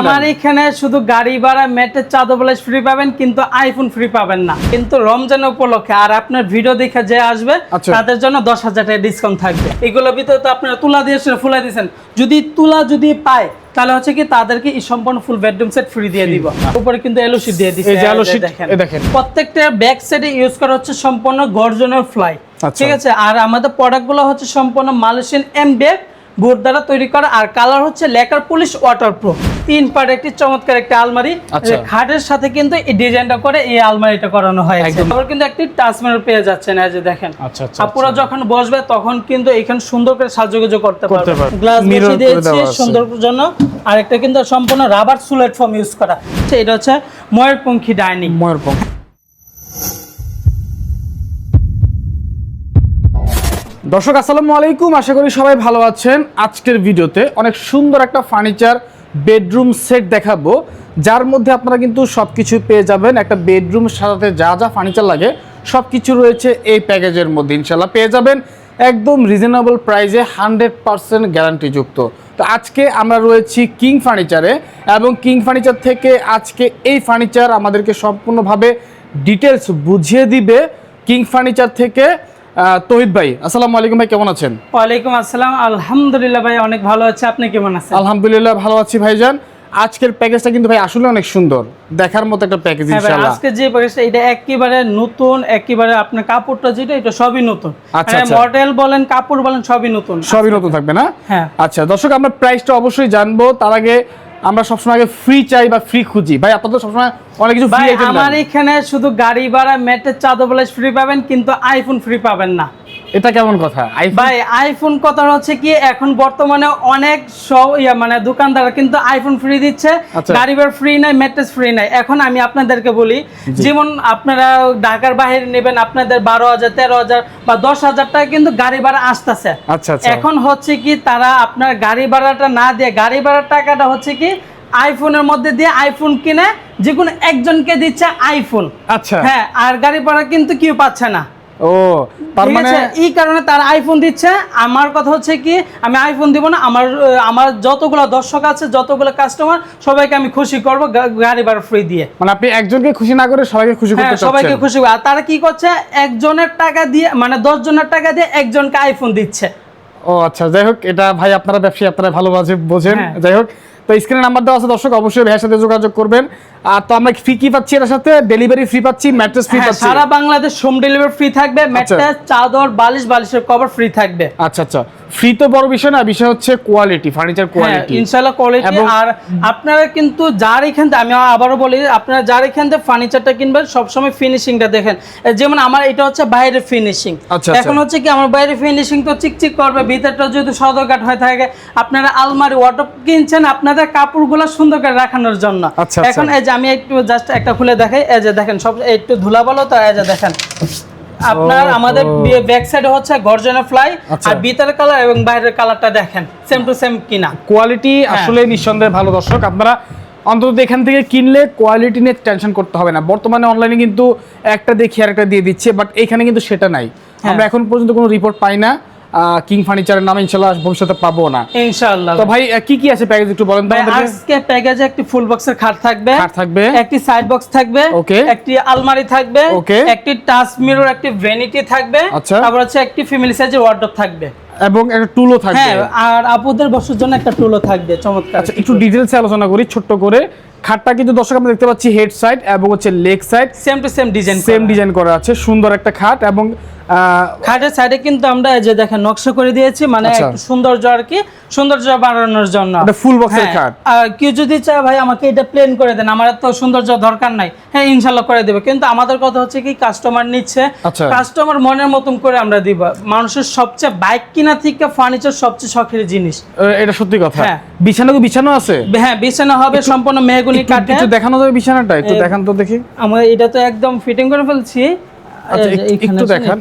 আমার এখানে শুধু গাড়ি ভাড়া ম্যাটের চাদর বলেস ফ্রি পাবেন কিন্তু আইফোন ফ্রি পাবেন না। কিন্তু রমজান উপলক্ষে আর আপনার ভিডিও দেখে যে আসবে আচ্ছা। তাদের জন্য দশ হাজার টাকা ডিসকাউন্ট থাকবে। এগুলোর ভিতরে তো আপনারা তুলা দিয়েছেন ফুলা দিয়েছেন। যদি তুলা যদি পায় তাহলে হচ্ছে কি তাদেরকে এই সম্পূর্ণ ফুল বেডরুম সেট ফ্রি দিয়ে দিব। উপরে কিন্তু এলওসি দিয়ে দিচ্ছে দেখেন। প্রত্যেকটা ব্যাক সাইডে ইউজ করা হচ্ছে সম্পূর্ণ গর্জনের ফ্লাই আচ্ছা। ঠিক আছে? আর আমাদের প্রোডাক্টগুলো হচ্ছে সম্পূর্ণ মালয়েশিয়ান এমবেক বোর্ড দ্বারা তৈরি করা। আর কালার হচ্ছে লেকার পুলিশ ওয়াটারপ্রুফ তিন পার্ট একটি চমৎকার একটা আলমারি। আচ্ছা। খাটের সাথে কিন্তু এই ডিজাইনটা করে এই আলমারিটা করানো হয় একদম। আবার কিন্তু একটি টাচমের পেয়ে যাচ্ছেন এই যে দেখেন। আচ্ছা আচ্ছা আপুরা যখন বসবে তখন কিন্তু এখানে সুন্দর করে সাজুগুজু করতে পারবে। গ্লাস করে দিয়েছি সুন্দর জন্য। আর একটা কিন্তু সম্পূর্ণ রাবার সুলেট ফর্ম ইউজ করা। আচ্ছা, এটা হচ্ছে ময়ূরপঙ্খী ডাইনিং ময়ূরপঙ্খ। দর্শক আসসালামু আলাইকুম। আশা করি সবাই ভালো আছেন। আজকের ভিডিওতে অনেক সুন্দর একটা ফার্নিচার বেডরুম সেট দেখাবো, যার মধ্যে আপনারা কিন্তু সব কিছু পেয়ে যাবেন। একটা বেডরুম সাজাতে যা যা ফার্নিচার লাগে সব কিছু রয়েছে এই প্যাকেজের মধ্যে ইনশাল্লাহ পেয়ে যাবেন। একদম রিজনেবল প্রাইসে হান্ড্রেড পারসেন্ট গ্যারান্টিযুক্ত তো আজকে আমরা রয়েছি কিং ফার্নিচারে এবং কিং ফার্নিচার থেকে আজকে এই ফার্নিচার আমাদেরকে সম্পূর্ণভাবে ডিটেলস বুঝিয়ে দিবে। কিং ফার্নিচার থেকে তহিদ ভাই আসসালামু আলাইকুম ভাই কেমন আছেন? ওয়ালাইকুম আসসালাম। আলহামদুলিল্লাহ ভাই অনেক ভালো আছে। আপনি কেমন আছেন? আলহামদুলিল্লাহ ভালো আছি ভাইজান। আজকের প্যাকেজটা কিন্তু ভাই আসলে অনেক সুন্দর। দেখার মতো একটা প্যাকেজ হ্যাঁ ভাই, ইনশাআল্লাহ। আজকে যে প্যাকেজটা এটা একেবারে নতুন একেবারে আপনার কাপড়টা যেটা এটা সবই নতুন। আচ্ছা, আচ্ছা। মডেল বলেন কাপড় বলেন সবই নতুন। সবই নতুন থাকবে না? হ্যাঁ। আচ্ছা দর্শক আমরা প্রাইসটা অবশ্যই জানব। তার আগে আমরা সবসময় আগে ফ্রি চাই বা ফ্রি খুঁজি। ভাই আপনাদের সবসময় অনেক কিছু ফ্রি ভাই আমার এখানে শুধু গাড়ি ভাড়া ম্যাটের চাদর বলে ফ্রি পাবেন কিন্তু আইফোন ফ্রি পাবেন না। এটা কেমন কথা? ভাই আইফোন কথা হচ্ছে কি এখন বর্তমানে অনেক মানে দোকানদার কিন্তু আইফোন ফ্রি দিচ্ছে আচ্ছা। গাড়ি ভাড়া ফ্রি নাই ম্যাট্রেস ফ্রি নাই। এখন আমি আপনাদেরকে বলি যেমন আপনারা ঢাকার বাইরে নেবেন আপনাদের বারো হাজার তেরো হাজার বা দশ হাজার টাকা কিন্তু গাড়ি ভাড়া আসতেছে। আচ্ছা আচ্ছা। এখন হচ্ছে কি তারা আপনার গাড়ি ভাড়াটা না দিয়ে গাড়ি ভাড়ার টাকাটা হচ্ছে কি আইফোনের মধ্যে দিয়ে আইফোন কিনে যে কোনো একজনকে দিচ্ছে আইফোন আচ্ছা। হ্যাঁ আর গাড়ি ভাড়া কিন্তু কেউ পাচ্ছে না। ও তার মানে এই কারণে তার আইফোন দিচ্ছে। আমার কথা হচ্ছে কি আমি আইফোন দিব না আমার আমার যতগুলো দর্শক আছে যতগুলো কাস্টমার সবাইকে আমি খুশি করব গাড়ি ভাড়া ফ্রি দিয়ে। মানে আপনি একজনকে খুশি না করে সবাইকে খুশি হ্যাঁ করতে সবাইকে খুশি আর তারা কি করছে একজনের টাকা দিয়ে মানে দশ জনের টাকা দিয়ে একজনকে আইফোন দিচ্ছে। ও আচ্ছা যাই হোক এটা ভাই আপনারা ব্যবসায়ী আপনারা ভালোভাবে বোঝেন। হ্যাঁ। যাই হোক তো স্ক্রিনে নাম্বার দেওয়া আছে দর্শক অবশ্যই ভাইয়ের সাথে যোগাযোগ করবেন। আর তো আমরা ফ্রি কি পাচ্ছি এর সাথে? ডেলিভারি ফ্রি পাচ্ছি ম্যাট্রেস ফ্রি পাচ্ছি। সারা বাংলাদেশ হোম ডেলিভারি ফ্রি থাকবে ম্যাট্রেস চাদর বালিশ বালিশের কভার ফ্রি থাকবে। আচ্ছা আচ্ছা। ফ্রি তো বড় বিষয় না বিষয় হচ্ছে কোয়ালিটি ফার্নিচার কোয়ালিটি ইনশাল্লাহ কোয়ালিটি আর আপনারা কিন্তু যার এখান থেকে আমি আবারও বলি আপনারা যার এখান থেকে ফার্নিচারটা কিনবেন সবসময় ফিনিশিংটা দেখেন। যেমন আমার এটা হচ্ছে বাইরের ফিনিশিং আচ্ছা, এখন হচ্ছে কি আমার বাইরের ফিনিশিং তো চিকচিক করবে ভিতরটা যদি সদরঘাট হয়ে থাকে আপনারা আলমারি ওয়াটপ কিনছেন আপনাদের কাপড়গুলো সুন্দর করে রাখানোর জন্য। আচ্ছা, এখন আচ্ছা। যে আমি একটু জাস্ট একটা খুলে দেখাই। এই যে দেখেন সব একটু ধুলা বলো তো এই যে দেখেন। আপনার আমাদের ব্যাক সাইডে হচ্ছে গর্জনের ফ্লাই আচ্ছা। আর ভিতরের কালার এবং বাইরের কালারটা দেখেন সেম টু সেম কিনা। কোয়ালিটি হ্যাঁ। আসলে নিঃসন্দেহে ভালো দর্শক। আপনারা অন্তত এখান থেকে কিনলে কোয়ালিটি নিয়ে টেনশন করতে হবে না। বর্তমানে অনলাইনে কিন্তু একটা দেখি আর একটা দিয়ে দিচ্ছে বাট এখানে কিন্তু সেটা নাই। হ্যাঁ। আমরা এখন পর্যন্ত কোনো রিপোর্ট পাই না। কিং ফার্নিচারের নাম ইনশাল্লাহ ভবিষ্যতে পাবো না। ইনশাআল্লাহ তো ভাই কি কি আছে প্যাকেজ একটু বলেন ভাই আজকে প্যাকেজে একটি ফুল বক্সের খাট থাকবে খাট থাকবে। একটি সাইড বক্স থাকবে ওকে। একটি আলমারি থাকবে ওকে। একটি টাচ মিরর একটি ভ্যানিটি থাকবে আচ্ছা। তারপর হচ্ছে একটি ফ্যামিলি সাইজের ওয়ার্ডরোব থাকবে। এবং একটা টুলও থাকবে। হ্যাঁ আর আপুদের বসার জন্য একটা টুলও থাকবে চমৎকার। আচ্ছা একটু ডিটেলসে আলোচনা করি ছোট্ট করে। খাটটা কিন্তু দর্শক আমরা দেখতে পাচ্ছি হেড সাইড এবং হচ্ছে leg side same to same design same design করা আছে সুন্দর একটা খাট এবং খাটের সাইডে কিন্তু আমরা এই যে দেখেন নকশা করে দিয়েছি মানে আচ্ছা। একটু সৌন্দর্য আর কি সৌন্দর্য বাড়ানোর জন্য। ফুল বক্সের হ্যাঁ, খাট। কেউ যদি চায় ভাই আমাকে এটা প্লেন করে দেন আমার তো সৌন্দর্য দরকার নাই। হ্যাঁ ইনশাল্লাহ করে দেবে। কিন্তু আমাদের কথা হচ্ছে কি কাস্টমার নিচ্ছে। আচ্ছা। কাস্টমার মনের মতন করে আমরা দিব। মানুষের সবচেয়ে বাইক কিনা থেকে ফার্নিচার সবচেয়ে শখের জিনিস। এটা সত্যি কথা। হ্যাঁ। বিছানা কি বিছানো আছে? হ্যাঁ বিছানা হবে সম্পূর্ণ একটু- কাঠে দেখানো যাবে বিছানাটা? একটু দেখান তো দেখি। আমরা এটা তো একদম ফিটিং করে ফেলছি। আচ্ছা এই যে এক- এইখানে একটু দেখান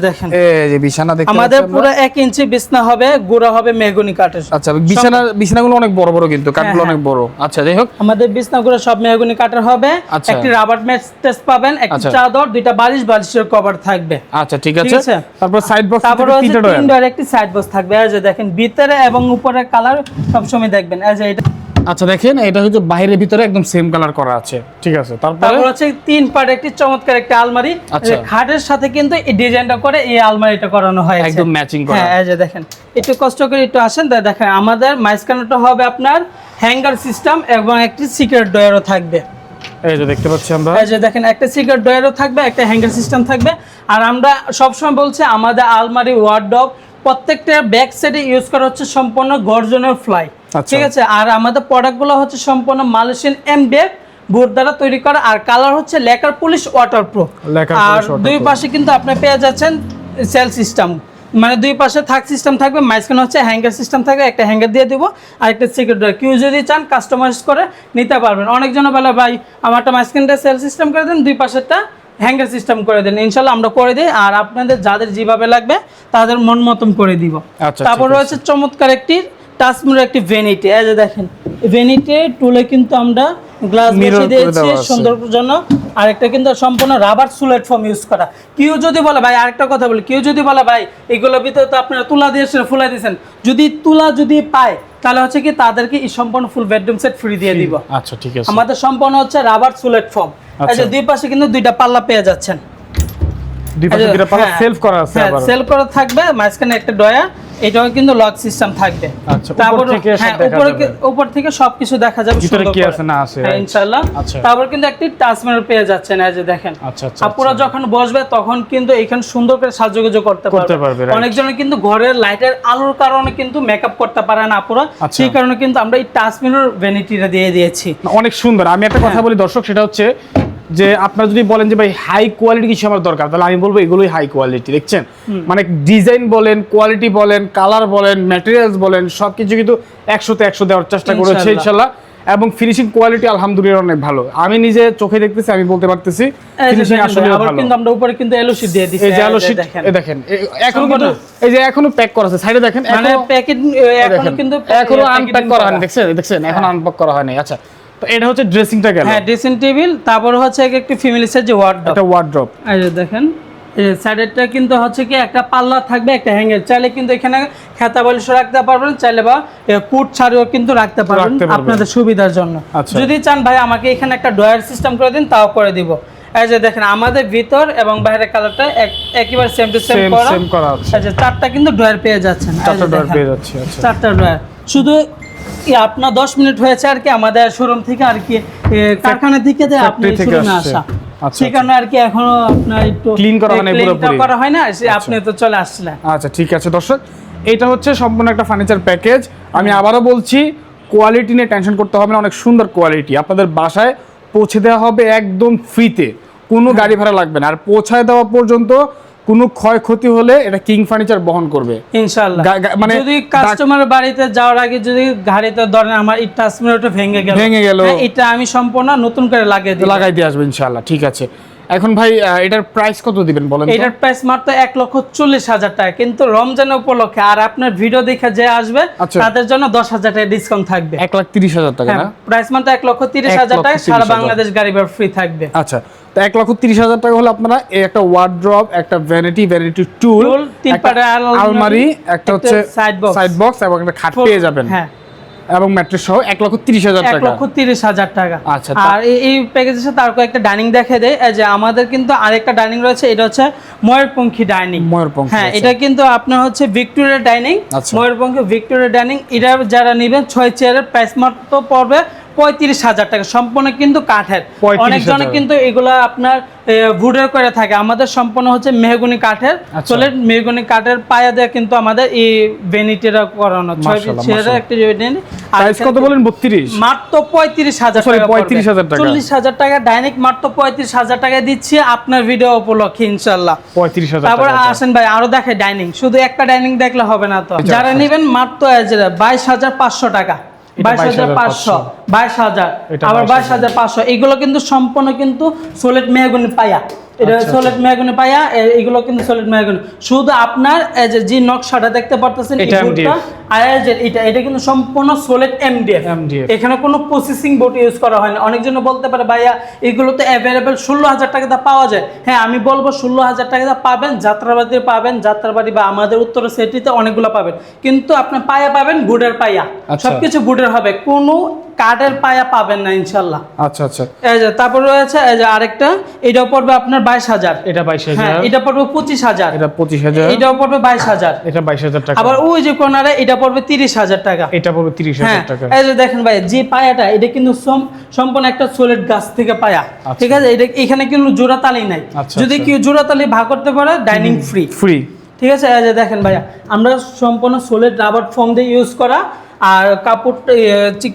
দেখেন। এই যে বিছানা দেখতে আমাদের পুরো আমরা। ইঞ্চি বিছনা হবে গুঁড়া হবে মেহগুনি কাঠের। আচ্ছা বিছানা বিছানাগুলো অনেক বড় বড় কিন্তু কাঠগুলো হ্যাঁ, অনেক বড়। আচ্ছা যাই হোক। আমাদের বিছনাগুলো সব মেহগুনি কাঠের হবে। একটি রাবার ম্যাট্রেস পাবেন একটি। চাদর দুইটা বালিশ বালিশের কভার থাকবে। আচ্ছা ঠিক আছে? তারপর সাইড বক্স তারপরে হচ্ছে তিনটা একটি সাইড বক্স থাকবে। এই যে দেখেন ভিতরে এবং উপরে কালার সবসময় দেখবেন। এই যে এটা আচ্ছা দেখেন এটা হচ্ছে বাইরের ভিতরে একদম সেম কালার করা আছে। ঠিক আছে তারপরে? হচ্ছে তিন পার্ট একটি চমৎকার একটা আলমারি। আচ্ছা। খাটের সাথে কিন্তু এই ডিজাইনটা করে এই আলমারিটা করানো হয় একদম ম্যাচিং করা। হ্যাঁ এই যে দেখেন একটু কষ্ট করে একটু আসেন দেখেন আমাদের মাঝখানেটা হবে আপনার হ্যাঙ্গার সিস্টেম এবং একটি সিক্রেট ডয়ারও থাকবে। এই যে দেখতে পাচ্ছি আমরা। এই যে দেখেন একটা সিক্রেট ডয়ারও থাকবে একটা হ্যাঙ্গার সিস্টেম থাকবে। আর আমরা সবসময় বলছি আমাদের আলমারি ওয়ার্ডব প্রত্যেকটা ব্যাক সাইডে ইউজ করা হচ্ছে সম্পূর্ণ গর্জনের ফ্লাই। ঠিক আছে আর আমাদের প্রোডাক্টগুলো হচ্ছে সম্পূর্ণ মালয়েশিয়ান এমডিএফ বোর্ড দ্বারা তৈরি করা আর কালার হচ্ছে লেকার পুলিশ ওয়াটার প্রুফ আর দুই পাশে কিন্তু আপনি পেয়ে যাচ্ছেন সেল সিস্টেম মানে দুই পাশে থাক সিস্টেম থাকবে মাঝখানে হচ্ছে হ্যাঙ্গার সিস্টেম থাকবে একটা হ্যাঙ্গার দিয়ে দিব আর একটা সিক্রেট ডোর কেউ যদি চান কাস্টমাইজ করে নিতে পারবেন। অনেকজন বলে ভাই আমারটা মাঝখানটা সেল সিস্টেম করে দেন দুই পাশেরটা হ্যাঙ্গার সিস্টেম করে দেন। ইনশাল্লাহ আমরা করে দিই আর আপনাদের যাদের যেভাবে লাগবে তাদের মন মতন করে দিব। আচ্ছা, তারপর রয়েছে চমৎকার একটি টাচমিরর একটি ভেনিটি এই যে দেখেন ভেনিটি টুলে কিন্তু আমরা গ্লাস বসিয়ে দিয়েছি। সুন্দর জন্য। আরেকটা কিন্তু সম্পূর্ণ রাবার সুলেট ফর্ম ইউজ করা। কেউ যদি বলে ভাই আরেকটা কথা বলি। কেউ যদি বলে ভাই এগুলোর ভিতরে তো আপনারা তুলা দিয়েছেন ফুলাই দিয়েছেন। যদি তুলা যদি পায় তাহলে হচ্ছে কি তাদেরকে এই সম্পূর্ণ ফুল বেডরুম সেট ফ্রি দিয়ে দিব। আচ্ছা ঠিক আছে। আমাদের সম্পূর্ণ হচ্ছে রাবার সুলেট ফর্ম আচ্ছা। দুই পাশে কিন্তু দুইটা পাল্লা পেয়ে যাচ্ছেন। সেলফ করা আছে হ্যাঁ আবার। সেল করা থাকবে মাঝখানে একটা ডয়া এটাও কিন্তু লক সিস্টেম থাকবে। আচ্ছা, তারপর হ্যাঁ উপরে উপর থেকে সবকিছু দেখা যাবে ভিতরে কি আছে না আছে, হ্যাঁ ইনশাআল্লাহ। তারপর কিন্তু একটি টাচম্যান পেয়ে যাচ্ছেন এই যে দেখেন। আপুরা যখন বসবে তখন কিন্তু এখানে সুন্দর করে সাজুগুজু করতে পারবে, right. অনেকজনে কিন্তু ঘরের লাইটের আলোর কারণে কিন্তু মেকআপ করতে পারে না আপুরা। আচ্ছা। সেই কারণে কিন্তু আমরা এই টাচম্যানের ভ্যানিটিটা দিয়ে দিয়েছি। অনেক সুন্দর। আমি একটা কথা বলি দর্শক সেটা হচ্ছে যে আপনারা যদি বলেন যে ভাই হাই কোয়ালিটি কিছু আমার দরকার তাহলে আমি বলব এগুলোই হাই কোয়ালিটি দেখছেন? মানে ডিজাইন বলেন কোয়ালিটি বলেন কালার বলেন ম্যাটেরিয়ালস বলেন সবকিছু কিন্তু একশোতে একশো দেওয়ার চেষ্টা করেছে ইনশাল্লাহ। এবং ফিনিশিং কোয়ালিটি আলহামদুলিল্লাহ অনেক ভালো। আমি নিজে চোখে দেখতেছি আমি বলতে পারতেছি ফিনিশিং আসলে ভালো। কিন্তু আমরা উপরে কিন্তু এলওসি দিয়ে দিচ্ছি এই যে আলো শীট দেখেন। এই দেখেন এখনও কিন্তু এই যে এখনও প্যাক করা আছে সাইডে দেখেন মানে এখনো- প্যাকেট এখন কিন্তু এখনও আনপ্যাক করা হয়নি দেখছেন? দেখছেন এখন আনপ্যাক করা হয়নি। আচ্ছা তো এটা হচ্ছে ড্রেসিংটা গেল। হ্যাঁ ড্রেসিং টেবিল তারপর হচ্ছে একটি ফ্যামিলি যে ওয়ার্ড্রপ এই যে দেখেন সাইডেরটা কিন্তু হচ্ছে কি একটা পাল্লা থাকবে একটা হ্যাঙ্গার চাইলে কিন্তু এখানে খেতা রাখতে পারবেন চাইলে বা কুট ছাড়িও কিন্তু রাখতে পারবেন আপনাদের সুবিধার জন্য। আচ্ছা। যদি চান ভাই আমাকে এখানে একটা ডয়ার সিস্টেম করে দিন তাও করে দিব। এই যে দেখেন আমাদের ভিতর এবং বাইরের কালারটা একেবারে সেম টু সেম করা। সেম করা আছে। চারটা কিন্তু ডয়ার পেয়ে যাচ্ছেন। চারটা ডোর দেখেন। পেয়ে যাচ্ছে আচ্ছা। চারটা ড্রয়ার শুধু আপনার দশ মিনিট হয়েছে আর কি আমাদের শোরুম থেকে আর কি কারখানা থেকে যে আপনি শোরুমে আসা। আচ্ছা, সেই কারণে আর কি এখনও আপনার একটু Clean করা clean পুরোপুরি। করা হয় না আপনি তো চলে আসছিলেন আচ্ছা ঠিক আছে দর্শক। এটা হচ্ছে সম্পূর্ণ একটা ফার্নিচার প্যাকেজ আমি আবারও বলছি কোয়ালিটি নিয়ে টেনশন করতে হবে না অনেক সুন্দর কোয়ালিটি আপনাদের বাসায় পৌঁছে দেওয়া হবে একদম ফ্রিতে কোনো গাড়ি ভাড়া লাগবে না। আর পৌঁছায় দেওয়া পর্যন্ত কোনো ক্ষয়ক্ষতি হলে এটা কিং ফার্নিচার বহন করবে। ইনশাআল্লাহ। মানে যদি কাস্টমার বাড়িতে যাওয়ার আগে যদি গাড়িতে ধরেন আমার এই টাচমিটারটা ভেঙে গেল ভেঙে গেল। হ্যাঁ, এটা আমি সম্পূর্ণ নতুন করে লাগিয়ে দিই লাগাই দিয়ে আসবে ইনশাল্লাহ ঠিক আছে। এখন ভাই এটার প্রাইস কত দিবেন বলেন এটার প্রাইস মাত্র এক লক্ষ চল্লিশ হাজার টাকা। কিন্তু রমজান উপলক্ষে আর আপনার ভিডিও দেখে যে আসবে আচ্ছা। তাদের জন্য দশ হাজার টাকা ডিসকাউন্ট থাকবে। এক লাখ তিরিশ হাজার টাকা প্রাইস মাত্র এক লক্ষ তিরিশ হাজার টাকা সারা বাংলাদেশ গাড়ি ভাড়া ফ্রি থাকবে। আচ্ছা তো এক লক্ষ তিরিশ হাজার টাকা হলে আপনারা একটা ওয়ার্ড্রপ একটা ভ্যানিটি ভ্যানিটি টুল আলমারি, একটা হচ্ছে। সাইড বক্স এবং একটা খাট পেয়ে যাবেন। হ্যাঁ। এবং ম্যাট্রেস সহ এক লক্ষ তিরিশ হাজার এক লক্ষ তিরিশ হাজার টাকা। আচ্ছা, আর এই- এই প্যাকেজের সাথে আর কয়েকটা ডাইনিং দেখা দেয়। যে আমাদের কিন্তু আরেকটা ডাইনিং রয়েছে এটা হচ্ছে ময়ূরপঙ্খী ডাইনিং ময়ূরপঙ্খী, হ্যাঁ আচ্ছা। এটা কিন্তু আপনার হচ্ছে ভিক্টোরিয়া ডাইনিং আচ্ছা। ময়ূরপঙ্খী ভিক্টোরিয়া ডাইনিং এটা যারা নেবেন ছয় চেয়ারের প্রাইস মাত্র পড়বে পঁয়ত্রিশ হাজার টাকা। সম্পূর্ণ কিন্তু কাঠের। 35,000 অনেকজনে কিন্তু এগুলা আপনার ভুডের করে থাকে। আমাদের সম্পূর্ণ হচ্ছে মেহগুনি কাঠের। আচ্ছা। চলে মেহগুনি কাঠের পায়া দিয়ে কিন্তু আমাদের এই ভেনিটিটা করানো। ছয় মাশাআল্লাহ, একটা প্রাইস কত বলেন? বত্রিশ। মাত্র পঁয়ত্রিশ হাজার Sorry, টাকা 35,000 টাকা। চল্লিশ হাজার টাকা ডাইনিক মাত্র পঁয়ত্রিশ হাজার টাকা দিচ্ছি। আপনার ভিডিও উপলক্ষে ইনশাল্লাহ পঁয়ত্রিশ হাজার তারপর আসেন ভাই আরও দেখে ডাইনিং শুধু একটা ডাইনিং দেখলে হবে না তো। আচ্ছা, যারা নেবেন মাত্র বাইশ হাজার পাঁচশো টাকা। এটা বাইশ হাজার পাঁচশো বাইশ হাজার আবার বাইশ হাজার। পাঁচশো। এগুলো কিন্তু সম্পূর্ণ কিন্তু সোলেট মেহগুনি পায়া। এটা আচ্ছা, সোলেট মেহগুনি পায়া এগুলো কিন্তু মেহগুনি শুধু আপনার যে যে নকশাটা দেখতে পারতেছেন এটা এটা এটা কিন্তু সম্পূর্ণ সোলেট এমডিএফ এখানে কোনো প্রসেসিং বোর্ড ইউজ করা হয় না অনেকজন বলতে পারে ভাইয়া এগুলো তো অ্যাভেলেবেল ষোলো হাজার টাকা পাওয়া যায়। হ্যাঁ আমি বলব ষোলো হাজার টাকা পাবেন যাত্রাবাড়িতে পাবেন যাত্রাবাড়ি বা আমাদের উত্তর সেটিতে অনেকগুলো পাবেন। কিন্তু আপনি পায়া পাবেন গুডের পায়া। আচ্ছা। সবকিছু গুডের হবে। কোনো কাঠের পায়া পাবেন না ইনশাল্লাহ। আচ্ছা আচ্ছা। এই যে তারপর রয়েছে এই যে আরেকটা এটাও পড়বে আপনার বাইশ হাজার। এটা বাইশ হ্যাঁ হাজার এটা পড়বে পঁচিশ হাজার। এটা পঁচিশ হাজার। এটাও পড়বে বাইশ হাজার। এটা বাইশ হাজার টাকা। আবার ওই যে কোনারে এটা পড়বে তিরিশ হাজার টাকা। এটা পড়বে তিরিশ হ্যাঁ হাজার টাকা। এই যে দেখেন ভাই যে পায়াটা এটা কিন্তু সম্পূর্ণ একটা সোলেট গাছ থেকে পায়া। ঠিক আছে? এটা এখানে কিন্তু জোড়া তালি নাই। আচ্ছা, যদি আচ্ছা। কেউ জোড়া তালি ভাগ করতে পারে ডাইনিং ফ্রি ফ্রি ঠিক আছে? এই যে দেখেন ভাইয়া আমরা সম্পূর্ণ সোলেট রাবার ফোম দিয়ে ইউজ করা আর কাপড়টা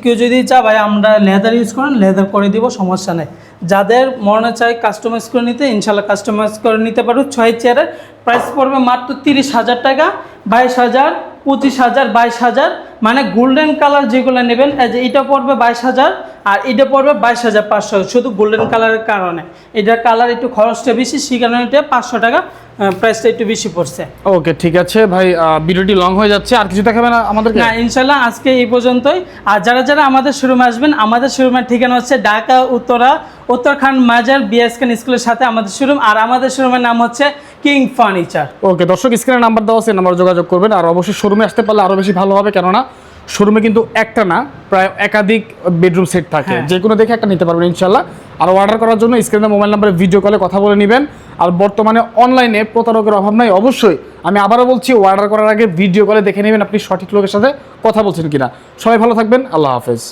কেউ যদি চা ভাই, আমরা লেদার ইউজ করেন লেদার করে দিব, সমস্যা নেই। যাদের মনে চায় কাস্টমাইজ করে নিতে, ইনশাল্লাহ কাস্টমাইজ করে নিতে পারো ছয় চেয়ারের প্রাইস পড়বে মাত্র তিরিশ হাজার টাকা, বাইশ হাজার, পঁচিশ হাজার, বাইশ হাজার মানে গোল্ডেন কালার যেগুলো নেবেন এটা পড়বে বাইশ হাজার আর এটা পড়বে বাইশ হাজার পাঁচশো শুধু গোল্ডেন কালারের কারণে। এটার কালার একটু খরচটা বেশি সেই কারণে এটা পাঁচশো টাকা প্রাইসটা একটু বেশি পড়ছে। ওকে ঠিক আছে ভাই ভিডিওটি লং হয়ে যাচ্ছে আর কিছু দেখাবেন আমাদের না ইনশাল্লাহ আজকে এই পর্যন্তই। আর যারা যারা আমাদের শোরুমে আসবেন আমাদের শোরুমের ঠিকানা হচ্ছে ঢাকা উত্তরা উত্তরখান মাজার বিএসকেন স্কুলের সাথে আমাদের শোরুম আর আমাদের শোরুমের নাম হচ্ছে কিং ফার্নিচার ওকে দর্শক স্ক্রিনে নাম্বার দেওয়া আছে নাম্বার যোগাযোগ করবেন আর অবশ্যই শোরুমে আসতে পারলে আরও বেশি ভালো হবে কেননা শোরুমে কিন্তু একটা না প্রায় একাধিক বেডরুম সেট থাকে। হ্যাঁ। যে কোনো দেখে একটা নিতে পারবেন ইনশাল্লাহ আর অর্ডার করার জন্য স্ক্রিনে মোবাইল নাম্বারে ভিডিও কলে কথা বলে নেবেন। আর বর্তমানে অনলাইনে প্রতারকের অভাব নাই অবশ্যই। আমি আবারও বলছি অর্ডার করার আগে ভিডিও কলে দেখে নেবেন আপনি সঠিক লোকের সাথে কথা বলছেন কিনা। সবাই ভালো থাকবেন আল্লাহ হাফেজ।